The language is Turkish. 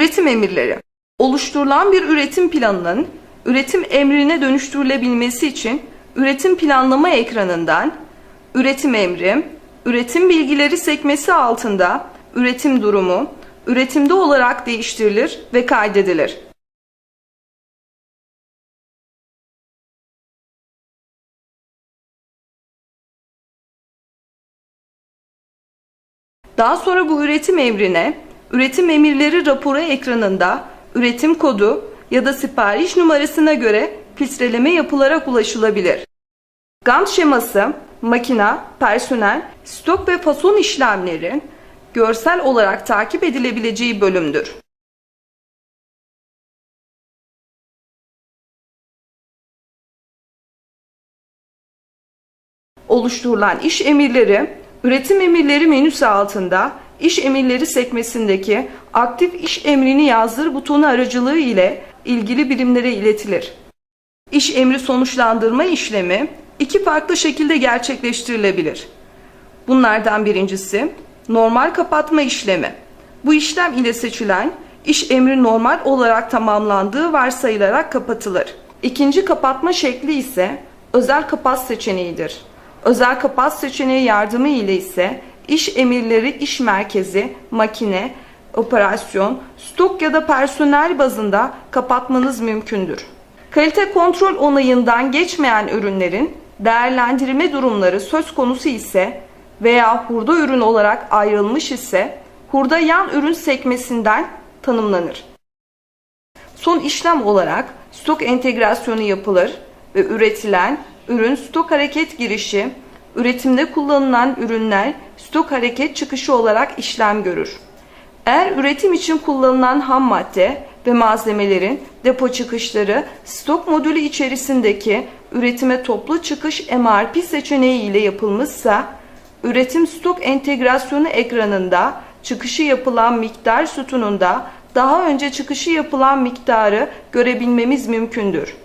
Üretim emirleri. Oluşturulan bir üretim planının üretim emrine dönüştürülebilmesi için üretim planlama ekranından üretim emri, üretim bilgileri sekmesi altında üretim durumu, üretimde olarak değiştirilir ve kaydedilir. Daha sonra bu üretim emrine üretim emirleri raporu ekranında üretim kodu ya da sipariş numarasına göre filtreleme yapılarak ulaşılabilir. Gantt şeması, makina, personel, stok ve fason işlemleri görsel olarak takip edilebileceği bölümdür. oluşturulan iş emirleri, üretim emirleri menüsü altında iş emirleri sekmesindeki aktif iş emrini yazdır butonu aracılığı ile ilgili birimlere iletilir. İş emri sonuçlandırma işlemi iki farklı şekilde gerçekleştirilebilir. Bunlardan birincisi normal kapatma işlemi. Bu işlem ile seçilen iş emri normal olarak tamamlandığı varsayılarak kapatılır. İkinci kapatma şekli ise özel kapat seçeneğidir. Özel kapat seçeneği yardımı ile ise iş emirleri iş merkezi, makine, operasyon, stok ya da personel bazında kapatmanız mümkündür. Kalite kontrol onayından geçmeyen ürünlerin değerlendirme durumları söz konusu ise veya hurda ürün olarak ayrılmış ise hurda yan ürün sekmesinden tanımlanır. Son işlem olarak stok entegrasyonu yapılır ve üretilen ürün stok hareket girişi, üretimde kullanılan ürünler stok hareket çıkışı olarak işlem görür. Eğer üretim için kullanılan ham madde ve malzemelerin depo çıkışları stok modülü içerisindeki üretime toplu çıkış MRP seçeneği ile yapılmışsa, üretim stok entegrasyonu ekranında çıkışı yapılan miktar sütununda daha önce çıkışı yapılan miktarı görebilmemiz mümkündür.